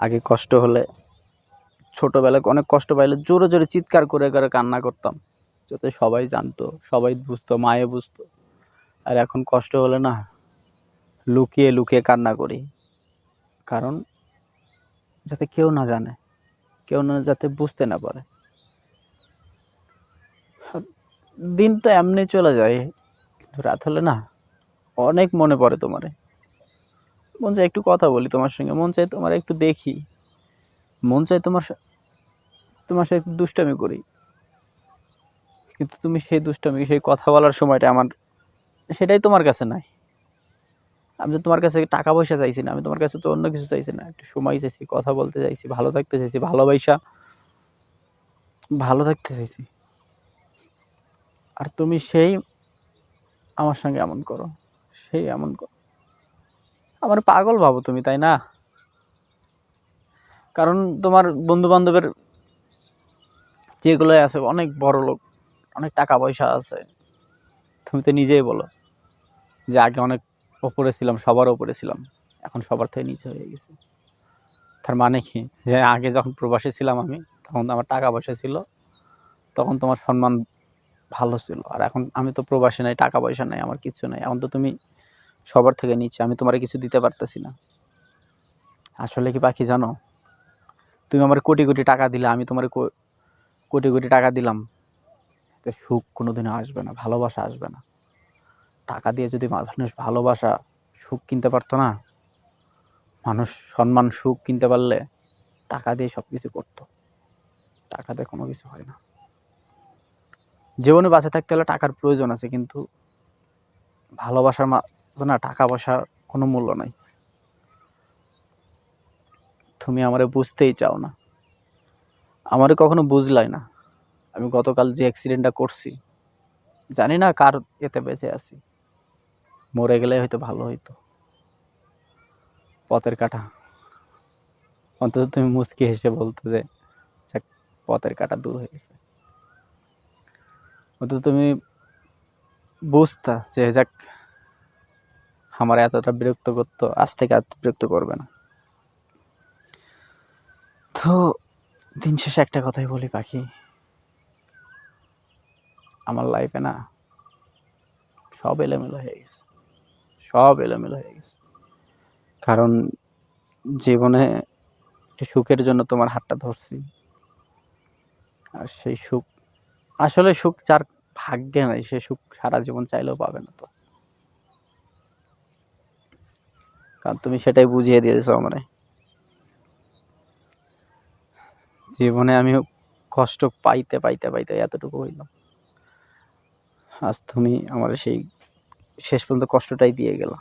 আগে কষ্ট হলে ছোটোবেলায় অনেক কষ্ট পাইলে জোরে জোরে চিৎকার করে করে কান্না করতাম। যাতে সবাই জানতো, সবাই বুঝতো, মায়ে বুঝতো। আর এখন কষ্ট হলে না লুকিয়ে লুকিয়ে কান্না করি। কারণ যাতে কেউ না জানে, কেউ না যাতে বুঝতে না পারে। দিন তো এমনি চলে যায়, কিন্তু রাত হলে না অনেক মনে পড়ে তোমারে। মন চাই একটু কথা বলি তোমার সঙ্গে। মন চাই তোমার একটু দেখি। মন চাই তোমার তোমার সাথে একটু দুষ্টামি করি। কিন্তু তুমি সেই দুষ্টামি, সেই কথা বলার সময়টা আমার, সেটাই তোমার কাছে নাই। আমি তো তোমার কাছে টাকা পয়সা চাইছি না, আমি তোমার কাছে তো অন্য কিছু চাইছি না। একটু সময় চাইছি, কথা বলতে চাইছি, ভালো থাকতে চাইছি, ভালোবাসা, ভালো থাকতে চাইছি। আর তুমি সেই আমার সঙ্গে এমন করো, সেই এমন করো। আমার পাগল ভাবো তুমি, তাই না? কারণ তোমার বন্ধু বান্ধবের যেগুলো আছে, অনেক বড় লোক, অনেক টাকা পয়সা আছে। তুমি তো নিজেই বলো যে আগে অনেক ওপরে ছিলাম, সবার ওপরে ছিলাম, এখন সবার থেকে নিচে হয়ে গেছে। তার মানে কি? যে আগে যখন প্রবাসী ছিলাম আমি, তখন আমার টাকা পয়সা ছিল, তখন তোমার সম্মান ভালো ছিল। আর এখন আমি তো প্রবাসী নাই, টাকা পয়সা নাই, আমার কিছু নাই। এখন তো তুমি সবার থেকে নিচে, আমি তোমার কিছু দিতে পারতেছি না। আসলে কি পাখি জানো? তুমি আমার কোটি কোটি টাকা দিলে, আমি তোমার কোটি কোটি টাকা দিলাম। সুখ কোনোদিনও আসবে না, ভালোবাসা আসবে না। টাকা দিয়ে যদি মানুষ ভালোবাসা, সুখ কিনতে পারতো না? মানুষ সম্মান, সুখ কিনতে পারলে টাকা দিয়ে সব কিছু করতো। টাকা দিয়ে কোনো কিছু হয় না। জীবনে বাঁচে থাকতে হলে টাকার প্রয়োজন আছে, কিন্তু ভালোবাসার মাঝে না, টাকা পয়সার কোনো মূল্য নাই। তুমি আমারে বুঝতেই চাও না। আমারে কখনো বুঝলাই না। আমি গতকাল যে অ্যাক্সিডেন্টটা করছি, জানি না কার এতে বেঁচে আছি। মরে গেলে হয়তো ভালো হইতো। পথের কাটা। অন্তত তুমি মুচকি হেসে বলতে যে পথের কাটা দূর হয়ে গেছে। অন্তত তুমি বুঝতা যে, যাক আমার এতটা বিরক্ত করতো, আজ থেকে আর বিরক্ত করবে না। তো, দিন শেষে একটা কথাই বলি পাখি। আমার লাইফে না, সব এলোমেলো হয়ে গেছে। সব এলোমেলো হয়ে গেছে। কারণ, জীবনে একটু সুখের জন্য তোমার হাতটা ধরছি, আর সেই সুখ, আসলে সুখ যার ভাগ্যে নাই, সে সুখ সারা জীবন চাইলেও পাবে না তো। কারণ তুমি সেটাই বুঝিয়ে দিয়েছ আমারে। জীবনে আমি কষ্ট পাইতে পাইতে পাইতে এতটুকু হইলাম। আজ তুমি আমার সেই শেষ পর্যন্ত কষ্টটাই দিয়ে গেলা।